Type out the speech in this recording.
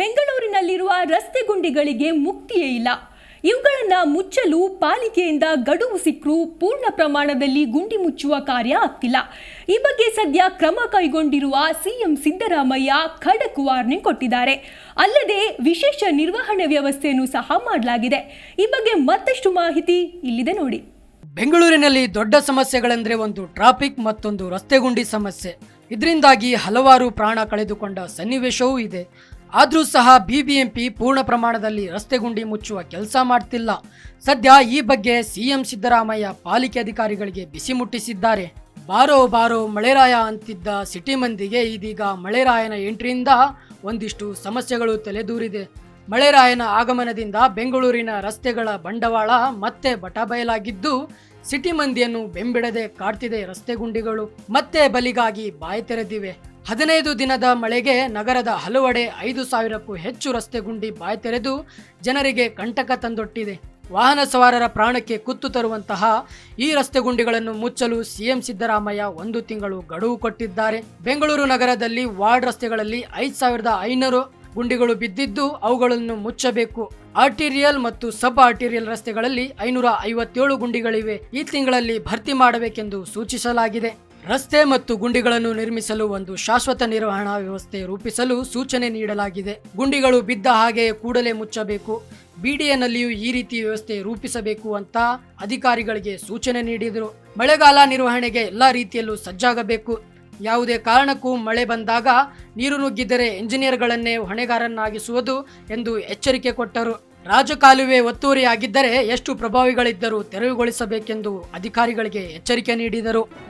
ಬೆಂಗಳೂರಿನಲ್ಲಿರುವ ರಸ್ತೆ ಗುಂಡಿಗಳಿಗೆ ಮುಕ್ತಿಯೇ ಇಲ್ಲ. ಇವುಗಳನ್ನು ಮುಚ್ಚಲು ಪಾಲಿಕೆಯಿಂದ ಗಡುವು ಸಿಕ್ಕರೂ ಪೂರ್ಣ ಪ್ರಮಾಣದಲ್ಲಿ ಗುಂಡಿ ಮುಚ್ಚುವ ಕಾರ್ಯ ಆಗ್ತಿಲ್ಲ. ಈ ಬಗ್ಗೆ ಸದ್ಯ ಕ್ರಮ ಕೈಗೊಂಡಿರುವ ಸಿಎಂ ಸಿದ್ದರಾಮಯ್ಯ ಖಡಕ್ ವಾರ್ನಿಂಗ್ ಕೊಟ್ಟಿದ್ದಾರೆ. ಅಲ್ಲದೆ ವಿಶೇಷ ನಿರ್ವಹಣೆ ವ್ಯವಸ್ಥೆಯನ್ನು ಸಹ ಮಾಡಲಾಗಿದೆ. ಈ ಬಗ್ಗೆ ಮತ್ತಷ್ಟು ಮಾಹಿತಿ ಇಲ್ಲಿದೆ ನೋಡಿ. ಬೆಂಗಳೂರಿನಲ್ಲಿ ದೊಡ್ಡ ಸಮಸ್ಯೆಗಳೆಂದರೆ ಒಂದು ಟ್ರಾಫಿಕ್ ಮತ್ತೊಂದು ರಸ್ತೆ ಗುಂಡಿ ಸಮಸ್ಯೆ. ಇದರಿಂದಾಗಿ ಹಲವಾರು ಪ್ರಾಣ ಕಳೆದುಕೊಂಡ ಸನ್ನಿವೇಶವೂ ಇದೆ. ಆದರೂ ಸಹ ಬಿಬಿಎಂಪಿ ಪೂರ್ಣ ಪ್ರಮಾಣದಲ್ಲಿ ರಸ್ತೆ ಗುಂಡಿ ಮುಚ್ಚುವ ಕೆಲಸ ಮಾಡ್ತಿಲ್ಲ. ಸದ್ಯ ಈ ಬಗ್ಗೆ ಸಿಎಂ ಸಿದ್ದರಾಮಯ್ಯ ಪಾಲಿಕೆ ಅಧಿಕಾರಿಗಳಿಗೆ ಬಿಸಿ ಮುಟ್ಟಿಸಿದ್ದಾರೆ. ಬಾರೋ ಬಾರೋ ಮಳೆರಾಯ ಅಂತಿದ್ದ ಸಿಟಿ ಮಂದಿಗೆ ಇದೀಗ ಮಳೆರಾಯನ ಎಂಟ್ರಿಯಿಂದ ಒಂದಿಷ್ಟು ಸಮಸ್ಯೆಗಳು ತಲೆದೂರಿದೆ. ಮಳೆರಾಯನ ಆಗಮನದಿಂದ ಬೆಂಗಳೂರಿನ ರಸ್ತೆಗಳ ಬಂಡವಾಳ ಮತ್ತೆ ಬಟಬಯಲಾಗಿದ್ದು ಸಿಟಿ ಮಂದಿಯನ್ನು ಬೆಂಬಿಡದೆ ಕಾಡ್ತಿದೆ ರಸ್ತೆ ಗುಂಡಿಗಳು ಮತ್ತೆ ಬಲಿಗಾಗಿ ಬಾಯಿ ತೆರೆದಿವೆ. ಹದಿನೈದು ದಿನದ ಮಳೆಗೆ ನಗರದ ಹಲವೆಡೆ ಐದು ಸಾವಿರಕ್ಕೂ ಹೆಚ್ಚು ರಸ್ತೆ ಗುಂಡಿ ಬಾಯಿ ತೆರೆದು ಜನರಿಗೆ ಕಂಟಕ ತಂದೊಟ್ಟಿದೆ. ವಾಹನ ಸವಾರರ ಪ್ರಾಣಕ್ಕೆ ಕುತ್ತು ತರುವಂತಹ ಈ ರಸ್ತೆ ಗುಂಡಿಗಳನ್ನು ಮುಚ್ಚಲು ಸಿಎಂ ಸಿದ್ದರಾಮಯ್ಯ ಒಂದು ತಿಂಗಳು ಗಡುವು ಕೊಟ್ಟಿದ್ದಾರೆ. ಬೆಂಗಳೂರು ನಗರದಲ್ಲಿ ವಾರ್ಡ್ ರಸ್ತೆಗಳಲ್ಲಿ ಐದು ಸಾವಿರದ ಐನೂರು ಗುಂಡಿಗಳು ಬಿದ್ದಿದ್ದು ಅವುಗಳನ್ನು ಮುಚ್ಚಬೇಕು. ಆರ್ಟಿರಿಯಲ್ ಮತ್ತು ಸಬ್ ಆರ್ಟಿರಿಯಲ್ ರಸ್ತೆಗಳಲ್ಲಿ ಐನೂರ ಐವತ್ತೇಳು ಗುಂಡಿಗಳಿವೆ. ಈ ತಿಂಗಳಲ್ಲಿ ಭರ್ತಿ ಮಾಡಬೇಕೆಂದು ಸೂಚಿಸಲಾಗಿದೆ. ರಸ್ತೆ ಮತ್ತು ಗುಂಡಿಗಳನ್ನು ನಿರ್ಮಿಸಲು ಒಂದು ಶಾಶ್ವತ ನಿರ್ವಹಣಾ ವ್ಯವಸ್ಥೆ ರೂಪಿಸಲು ಸೂಚನೆ ನೀಡಲಾಗಿದೆ. ಗುಂಡಿಗಳು ಬಿದ್ದ ಹಾಗೆ ಕೂಡಲೇ ಮುಚ್ಚಬೇಕು. ಬಿಡಿಎನಲ್ಲಿಯೂ ಈ ರೀತಿ ವ್ಯವಸ್ಥೆ ರೂಪಿಸಬೇಕು ಅಂತ ಅಧಿಕಾರಿಗಳಿಗೆ ಸೂಚನೆ ನೀಡಿದರು. ಮಳೆಗಾಲ ನಿರ್ವಹಣೆಗೆ ಎಲ್ಲ ರೀತಿಯಲ್ಲೂ ಸಜ್ಜಾಗಬೇಕು. ಯಾವುದೇ ಕಾರಣಕ್ಕೂ ಮಳೆ ಬಂದಾಗ ನೀರು ನುಗ್ಗಿದರೆ ಎಂಜಿನಿಯರ್ಗಳನ್ನೇ ಹೊಣೆಗಾರನ್ನಾಗಿಸುವುದು ಎಂದು ಎಚ್ಚರಿಕೆ ಕೊಟ್ಟರು. ರಾಜಕಾಲುವೆ ಒತ್ತುವರಿಯಾಗಿದ್ದರೆ ಎಷ್ಟು ಪ್ರಭಾವಿಗಳಿದ್ದರೂ ತೆರವುಗೊಳಿಸಬೇಕೆಂದು ಅಧಿಕಾರಿಗಳಿಗೆ ಎಚ್ಚರಿಕೆ ನೀಡಿದರು.